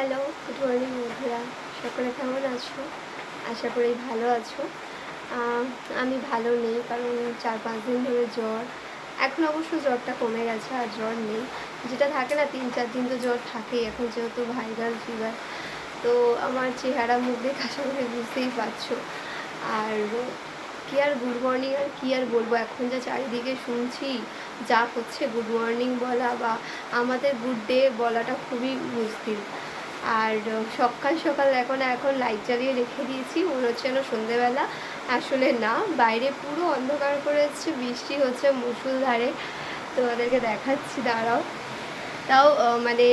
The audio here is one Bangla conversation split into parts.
হ্যালো, গুড মর্নিং বন্ধুরা। সকলে কেমন আছো? আশা করি ভালো আছো। আমি ভালো নেই, কারণ চার পাঁচ দিন ধরে জ্বর। এখন অবশ্য জ্বরটা কমে গেছে আর জ্বর নেই। যেটা থাকে না, তিন চার দিন তো জ্বর থাকেই। এখন যেহেতু ভাইরাল ফিভার তো আমার চেহারা, মুখ দেখে, আশা করি বুঝতেই পারছ। আর কি আর গুড মর্নিং আর কি আর বলব? এখন যা চারিদিকে শুনছি, যা হচ্ছে গুড মর্নিং বলা বা আমাদের গুড ডে বলাটা খুবই মুশকিল। আর সকাল সকাল এখন এখন লাইট জ্বালিয়ে রেখে দিয়েছি। মনে হচ্ছে যেন সন্ধেবেলা। আসলে না, বাইরে পুরো অন্ধকার করে এসছে। বৃষ্টি হচ্ছে মুসুলধারে তোমাদেরকে দেখাচ্ছি, দাঁড়াও। তাও মানে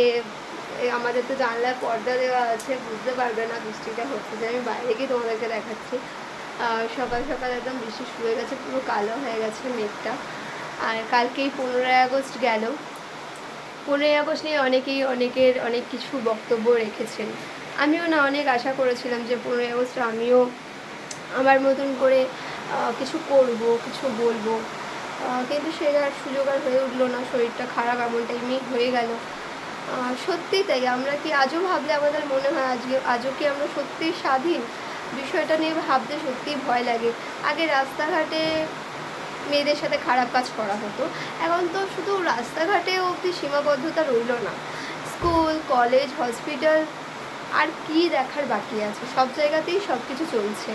আমাদের তো জানলায় পর্দা দেওয়া আছে। বুঝতে পারবে না বৃষ্টিটা হচ্ছে যে আমি বাইরে গিয়ে তোমাদেরকে দেখাচ্ছি। সকাল সকাল একদম বৃষ্টি শুয়ে গেছে। পুরো কালো হয়ে গেছে মেঘটা। আর কালকেই পনেরোই আগস্ট গেল। পনেরোই আগস্ট নিয়ে অনেকেই অনেকের অনেক কিছু বক্তব্য রেখেছেন। আমিও না অনেক আশা করেছিলাম যে পনেরোই আগস্ট আমিও আমার মতন করে কিছু করব কিছু বলব। কিন্তু সেটা আর সুযোগ আর হয়ে উঠল না শরীরটা খারাপ এমন টাইমেই হয়ে গেল। আহ, সত্যিই তাই আমরা কি আজও ভাবলে আমাদের মনে হয় আজকে আজও কি আমরা সত্যিই স্বাধীন? বিষয়টা নিয়ে ভাবতে সত্যিই ভয় লাগে। আগে রাস্তাঘাটে মেয়েদের সাথে খারাপ কাজ করা হতো। এখন তো শুধু রাস্তাঘাটে অবধি সীমাবদ্ধতা রইল না। স্কুল, কলেজ, হসপিটাল, আর কি দেখার বাকি আছে? সব জায়গাতেই সব কিছু চলছে।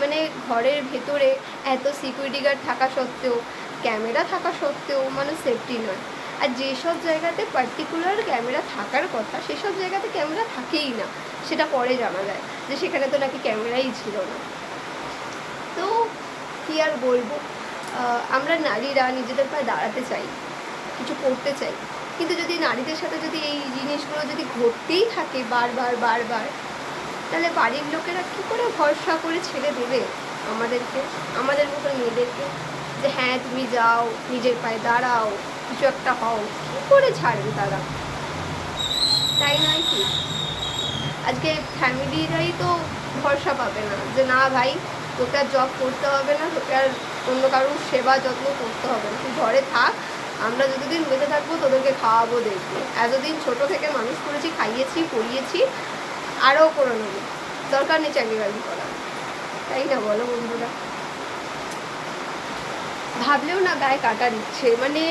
মানে ঘরের ভেতরে এত সিকিউরিটি গার্ড থাকা সত্ত্বেও ক্যামেরা থাকা সত্ত্বেও মানুষ সেফটি নয়। আর যেসব জায়গাতে পার্টিকুলার ক্যামেরা থাকার কথা, সেসব জায়গাতে ক্যামেরা থাকেই না। সেটা পরে জানা যায় যে সেখানে তো নাকি ক্যামেরাই ছিল না। তো কি আর বলব? আমরা নারীরা নিজেদের পায়ে দাঁড়াতে চাই, কিছু করতে চাই। কিন্তু যদি নারীদের সাথে যদি এই জিনিসগুলো যদি ঘটতেই থাকে বারবার বারবার, তাহলে বাড়ির লোকেরা কী করে ভরসা করে ছেড়ে দেবে আমাদেরকে, আমাদের মতো মেয়েদেরকে? যে হ্যাঁ তুমি যাও, নিজের পায়ে দাঁড়াও, কিছু একটা হও, কী করে ছাড়বে তারা? তাই নয় কি? আজকে ফ্যামিলিরাই তো ভরসা পাবে না যে, না ভাই, তোকে আর জব করতে হবে না, তোকে আর অন্য কারোর সেবা যত্ন করতে হবে না। তুই ঘরে থাক, আমরা যতদিন বেঁচে থাকব তোদেরকে খাওয়াবো দেখব। এতদিন ছোট থেকে মানুষ করেছি, খাইয়েছি, পড়িয়েছি, আরও করে নেব। দরকার নেই চাকরি বাকরি করা। তাই না বলো বন্ধুরা? ভাবলেও না গায়ে কাটা দিচ্ছে। মানে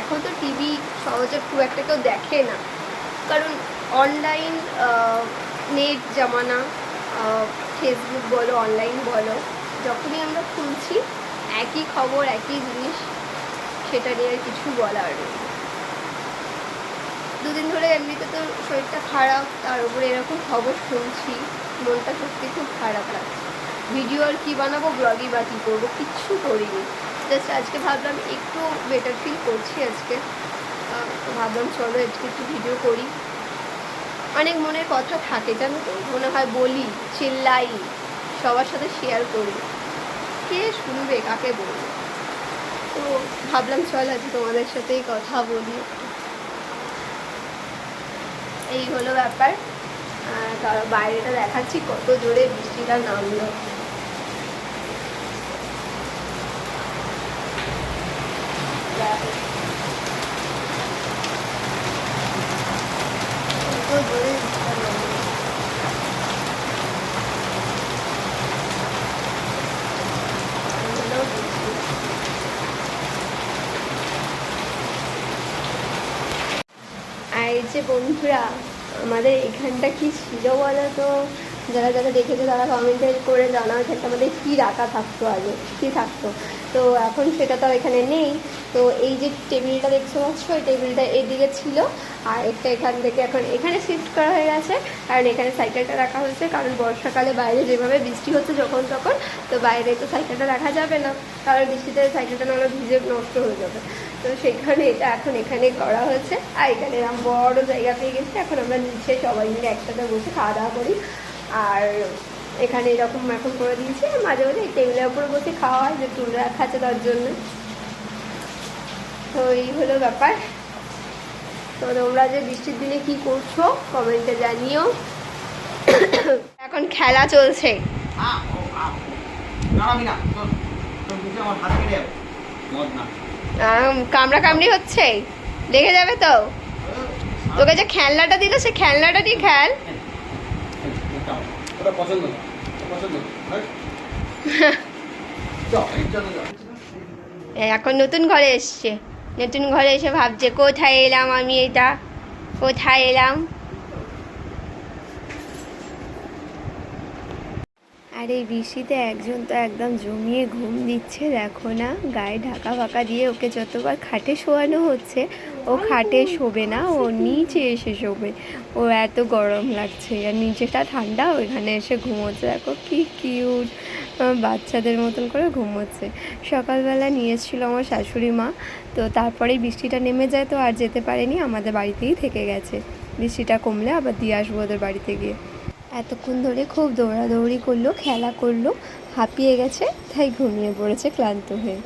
এখন তো টিভি সহজে খুব একটা কেউ দেখে না। কারণ অনলাইন নেট জামানা ফেসবুক বলো অনলাইন বলো যখনই আমরা খুলছি, একই খবর, একই জিনিস, সেটা নিয়ে আর কিছু বলার দুদিন ধরে এমনিতে তো শরীরটা খারাপ, তার উপরে এরকম খবর শুনছি, মনটা সত্যি খুব খারাপ লাগছে। ভিডিও আর কী বানাবো ব্লগই বা কী করব, কিচ্ছু করিনি। জাস্ট আজকে ভাবলাম একটু বেটার ফিল করছি আজকে। ভাবলাম চলো আজকে একটু ভিডিও করি। অনেক মনের কথা থাকে, জানো তো? মনে হয় বলি, চিল্লাই। সবার সাথে শেয়ার করি। কে শুনবে, কাকে বলবে? তো ভাবলাম চল আজ তোমাদের সাথেই কথা বলি। এই হলো ব্যাপার। কারও বাইরেটা দেখাচ্ছি, কত জোরে বৃষ্টিটা নামলো কত জোরে বৃষ্টিটা নামলো এই হলো বৃষ্টি। আর এই যে বন্ধুরা আমাদের এখানটা কি ছিল বলো তো? যারা যারা দেখেছে তারা কমেন্টে করে জানাও এখানটা আমাদের কী রাখা থাকতো আগে, কী থাকতো। তো এখন সেটা তো এখানে নেই। তো এই যে টেবিলটা দেখতে পাচ্ছ ওই টেবিলটা এদিকে ছিল। আর একটা এখান থেকে এখন এখানে শিফট করা হয়ে গেছে। কারণ এখানে সাইকেলটা রাখা হয়েছে। কারণ বর্ষাকালে বাইরে যেভাবে বৃষ্টি হচ্ছে যখন তখন, তো বাইরে তো সাইকেলটা রাখা যাবে না। কারণ বৃষ্টিতে সাইকেলটা নাহলে ভিজে নষ্ট হয়ে যাবে। তো সেখানে এটা এখন এখানে করা হয়েছে। আর এখানে বড় জায়গা পেয়ে গেছে। এখন আমরা নিচে সবাই মিলে একসাথে বসে খাওয়া দাওয়া করি। আর এখানে এরকম এখন করে দিয়েছে মাঝে মাঝে টেবিলের উপরে বসে খাওয়া হয়, যে টুল রাখা আছে তার জন্য। তো এই হলো ব্যাপার। তো তোমরা যে বৃষ্টির দিনে কি করছ, কমেন্টে জানিও। এখন খেলা চলছে। কামড়া কামড়ি হচ্ছে? দেখে যাবে তো? তোকে যে খেলনাটা দিল, সে খেলনাটা নিয়ে খেল। ওটা পছন্দ পছন্দ হ্যাঁ? এখন নতুন ঘরে এসছে। নতুন ঘরে এসে ভাবছে, কোথায় এলাম আমি এটা? কোথায় এলাম? আর এই বৃষ্টিতে একজন তো একদম জমিয়ে ঘুম দিচ্ছে দেখো না। গায়ে ঢাকা ফাকা দিয়ে ওকে যতবার খাটে শোয়ানো হচ্ছে ও খাটে শোবে না ও নিচে এসে শোবে। ও এত গরম লাগছে আর নিচেটা ঠান্ডা ওইখানে এসে ঘুমোচ্ছে। দেখো কি কিউট বাচ্চাদের মতন করে ঘুমোচ্ছে। সকালবেলা নিয়ে এসেছিল আমার শাশুড়ি মা তো তারপরেই বৃষ্টিটা নেমে যায় তো আর যেতে পারেনি আমাদের বাড়িতেই থেকে গেছে। বৃষ্টিটা কমলে আবার দিয়ে আসব ওদের বাড়িতে গিয়ে। এতক্ষণ ধরে খুব দৌড়াদৌড়ি করল খেলা করল হাঁপিয়ে গেছে তাই ঘুমিয়ে পড়েছে ক্লান্ত হয়ে।